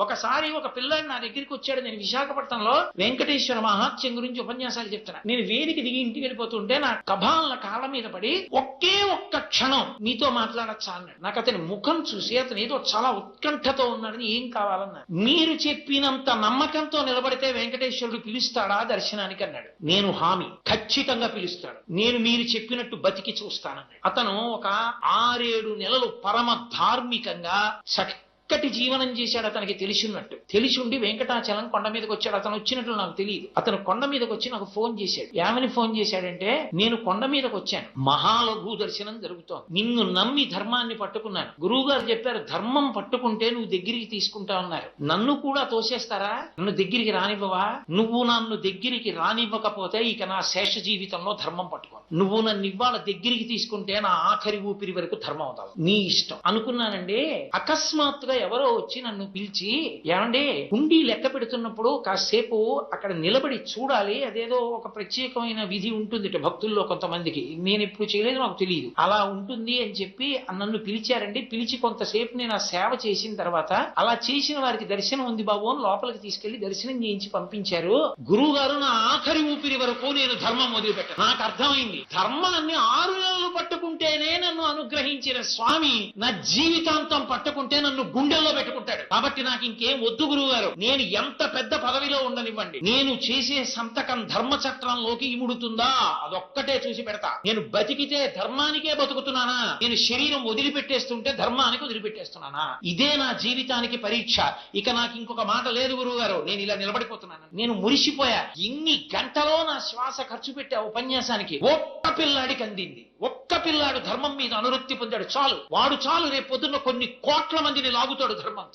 ఒకసారి ఒక పిల్లాడు నా దగ్గరికి వచ్చాడు. నేను విశాఖపట్నంలో వెంకటేశ్వర మహాత్యం గురించి ఉపన్యాసాలు చెప్తున్నా. నేను వేదిక దిగి ఇంటికి వెళ్ళిపోతుంటే నా కభాలన కాళ్ళ మీద పడి ఒకే ఒక్క క్షణం మీతో మాట్లాడచ్చా అన్నాడు. నాకు అతని ముఖం చూసి అతను ఏదో చాలా ఉత్కంఠతో ఉన్నాడని ఏం కావాలన్నాడు మీరు చెప్పినంత నమ్మకంతో నిలబడితే వెంకటేశ్వరుడు పిలుస్తాడా దర్శనానికి అన్నాడు. నేను హామీ ఖచ్చితంగా పిలుస్తాడు. నేను మీరు చెప్పినట్టు బతికి చూస్తానన్నాడు. అతను ఒక ఆరేడు నెలలు పరమ ధార్మికంగా చక్కటి జీవనం చేశాడు అతనికి తెలిసినట్టు. తెలిసి ఉండి వెంకటాచలం కొండ మీదకి వచ్చాడు. అతను వచ్చినట్లు నాకు తెలియదు. అతను కొండ మీదకి వచ్చి నాకు ఫోన్ చేశాడు. ఏమని ఫోన్ చేశాడంటే నేను కొండ మీదకి వచ్చాను. మహాలఘు దర్శనం జరుగుతోంది. నిన్ను నమ్మి ధర్మాన్ని పట్టుకున్నాను. గురువు గారు చెప్పారు ధర్మం పట్టుకుంటే నువ్వు దగ్గరికి తీసుకుంటా ఉన్నారు నన్ను కూడా తోసేస్తారా? నన్ను దగ్గరికి రానివ్వవా? నువ్వు నన్ను దగ్గరికి రానివ్వకపోతే ఇక నా శేష జీవితంలో ధర్మం పట్టుకో నువ్వు నన్ను ఇవ్వాల దగ్గరికి తీసుకుంటే నా ఆఖరి ఊపిరి వరకు ధర్మం అవుతావు. నీ ఇష్టం. అనుకున్నానండి అకస్మాత్తుగా ఎవరో వచ్చి నన్ను పిలిచి ఏమండి హుండీ లెక్క పెడుతున్నప్పుడు కాసేపు అక్కడ నిలబడి చూడాలి. అదేదో ఒక ప్రత్యేకమైన విధి ఉంటుంది భక్తుల్లో కొంతమందికి. నేను ఎప్పుడు చేయలేదు నాకు తెలియదు అలా ఉంటుంది అని చెప్పి నన్ను పిలిచారండి. పిలిచి కొంతసేపు నేను ఆ సేవ చేసిన తర్వాత అలా చేసిన వారికి దర్శనం ఉంది బాబు అని లోపలికి తీసుకెళ్ళి దర్శనం చేయించి పంపించారు. గురువు గారు నా ఆఖరి ఊపిరి వరకు నేను ధర్మం వదిలిపెట్టాను. నాకు అర్థమైంది. ధర్మాన్ని ఆరు నెలలు పట్టు అనుగ్రహించిన స్వామి నా జీవితాంతం పట్టుకుంటే నన్ను గుండెల్లో పెట్టుకుంటాడు. కాబట్టి నాకు ఇంకేం వద్దు గురువు గారు నేను ఎంత పెద్ద పదవిలో ఉండనివ్వండి. నేను చేసే సంతకం ధర్మ చక్రంలోకి ఇముడుతుందా? అదొక్కటే చూసి పెడతా. నేను బతికితే ధర్మానికే బతుకుతున్నానా? నేను శరీరం వదిలిపెట్టేస్తుంటే ధర్మానికి వదిలిపెట్టేస్తున్నానా? ఇదే నా జీవితానికి పరీక్ష. ఇక నాకు ఇంకొక మాట లేదు గురువు గారు నేను ఇలా నిలబడిపోతున్నాను. నేను మురిసిపోయా. ఇన్ని గంటలో నా శ్వాస ఖర్చు పెట్టే ఉపన్యాసానికి. ఒక్క పిల్లాడికి అందింది ఒక్క పిల్లాడు ధర్మం మీద అనురక్తి పొందాడు చాలు. వాడు చాలు రేపు పొద్దున్న కొన్ని కోట్ల మందిని లాగుతాడు ధర్మంతో